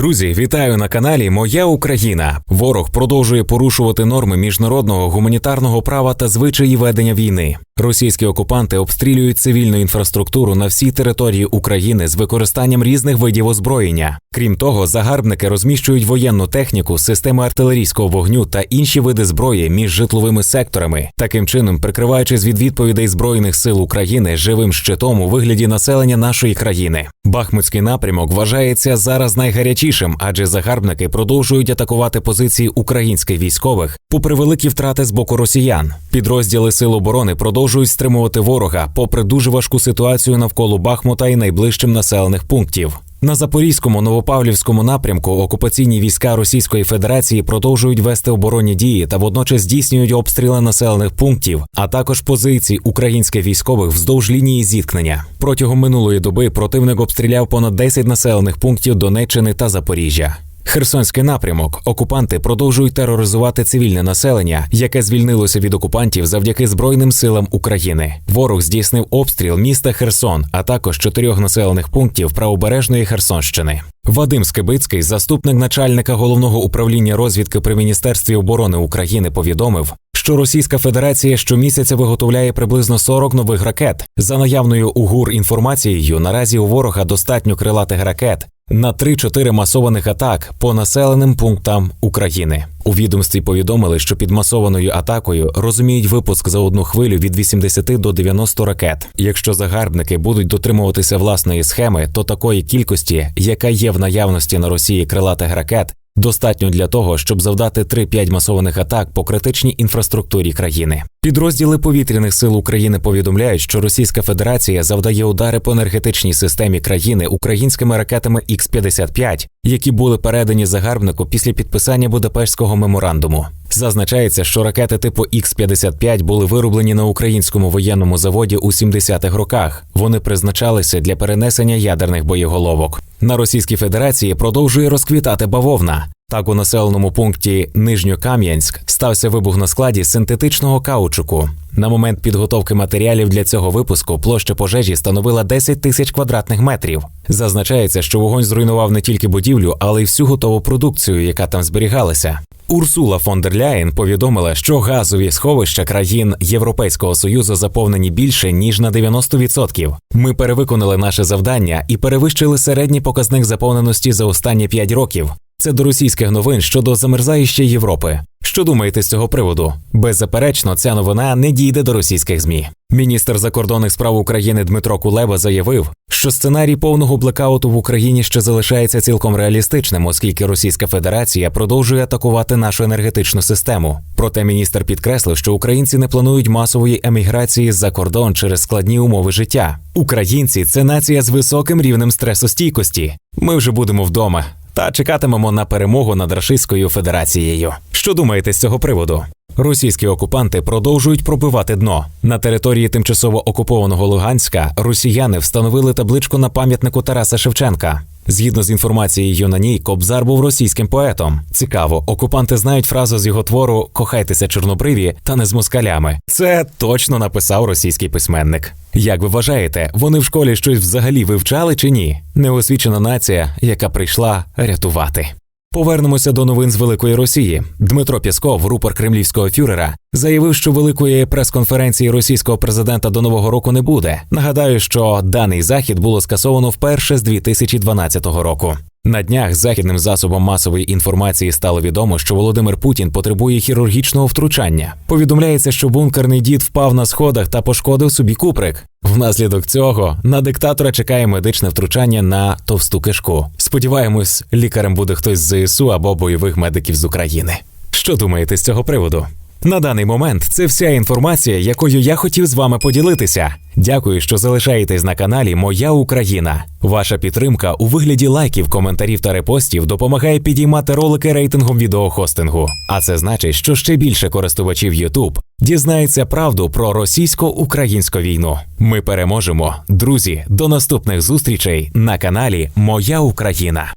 Друзі, вітаю на каналі Моя Україна. Ворог продовжує порушувати норми міжнародного гуманітарного права та звичаї ведення війни. Російські окупанти обстрілюють цивільну інфраструктуру на всій території України з використанням різних видів озброєння. Крім того, загарбники розміщують воєнну техніку, системи артилерійського вогню та інші види зброї між житловими секторами, таким чином прикриваючись від відповідей збройних сил України живим щитом у вигляді населення нашої країни. Бахмутський напрямок вважається зараз найгарячішим, адже загарбники продовжують атакувати позиції українських військових, попри великі втрати з боку росіян. Підрозділи сил оборони продовжують стримувати ворога, попри дуже важку ситуацію навколо Бахмута і найближчим населених пунктів. На запорізькому новопавлівському напрямку окупаційні війська Російської Федерації продовжують вести оборонні дії та водночас здійснюють обстріли населених пунктів, а також позицій українських військових вздовж лінії зіткнення. Протягом минулої доби противник обстріляв понад 10 населених пунктів Донеччини та Запоріжжя. Херсонський напрямок окупанти продовжують тероризувати цивільне населення, яке звільнилося від окупантів завдяки Збройним силам України. Ворог здійснив обстріл міста Херсон, а також чотирьох населених пунктів правобережної Херсонщини. Вадим Скибицький, заступник начальника головного управління розвідки при міністерстві оборони України, повідомив, що Російська Федерація щомісяця виготовляє приблизно 40 нових ракет. За наявною у ГУР інформацією, наразі у ворога достатньо крилатих ракет на 3-4 масованих атак по населеним пунктам України. У відомстві повідомили, що під масованою атакою розуміють випуск за одну хвилю від 80 до 90 ракет. Якщо загарбники будуть дотримуватися власної схеми, то такої кількості, яка є в наявності на Росії крилатих ракет, достатньо для того, щоб завдати 3-5 масованих атак по критичній інфраструктурі країни. Підрозділи повітряних сил України повідомляють, що Російська Федерація завдає удари по енергетичній системі країни українськими ракетами Х-55, які були передані загарбнику після підписання Будапештського меморандуму. Зазначається, що ракети типу Х-55 були вироблені на українському воєнному заводі у 70-х роках. Вони призначалися для перенесення ядерних боєголовок. На Російській Федерації продовжує розквітати бавовна. Так, у населеному пункті Нижньокам'янськ стався вибух на складі синтетичного каучуку. На момент підготовки матеріалів для цього випуску площа пожежі становила 10 тисяч квадратних метрів. Зазначається, що вогонь зруйнував не тільки будівлю, але й всю готову продукцію, яка там зберігалася. Урсула фон дер Ляєн повідомила, що газові сховища країн Європейського союзу заповнені більше ніж на 90%. Ми перевиконали наше завдання і перевищили середній показник заповненості за останні 5 років. Це до російських новин щодо замерзаючої Європи. Що думаєте з цього приводу? Беззаперечно, ця новина не дійде до російських змі. Міністр закордонних справ України Дмитро Кулеба заявив, що сценарій повного блекауту в Україні ще залишається цілком реалістичним, оскільки Російська Федерація продовжує атакувати нашу енергетичну систему. Проте міністр підкреслив, що українці не планують масової еміграції за кордон через складні умови життя. Українці це нація з високим рівнем стресостійкості. Ми вже будемо вдома та чекатимемо на перемогу над Рашистською Федерацією. Що думаєте з цього приводу? Російські окупанти продовжують пробивати дно на території тимчасово окупованого Луганська. Росіяни встановили табличку на пам'ятнику Тараса Шевченка. Згідно з інформацією на ній, Кобзар був російським поетом. Цікаво, окупанти знають фразу з його твору Кохайтеся чорнобриві та не з москалями. Це точно написав російський письменник. Як ви вважаєте, вони в школі щось взагалі вивчали чи ні? Неосвічена нація, яка прийшла рятувати. Повернемося до новин з Великої Росії. Дмитро Пєсков, рупор кремлівського фюрера, заявив, що великої прес-конференції російського президента до нового року не буде. Нагадаю, що даний захід було скасовано вперше з 2012 року. На днях західним засобом масової інформації стало відомо, що Володимир Путін потребує хірургічного втручання. Повідомляється, що бункерний дід впав на сходах та пошкодив собі куприк. Внаслідок цього на диктатора чекає медичне втручання на товсту кишку. Сподіваємось, лікарем буде хтось з ЗСУ або бойових медиків з України. Що думаєте з цього приводу? На даний момент це вся інформація, якою я хотів з вами поділитися. Дякую, що залишаєтесь на каналі Моя Україна. Ваша підтримка у вигляді лайків, коментарів та репостів допомагає підіймати ролики рейтингом відеохостингу. А це значить, що ще більше користувачів YouTube дізнається правду про російсько-українську війну. Ми переможемо, друзі. До наступних зустрічей на каналі Моя Україна.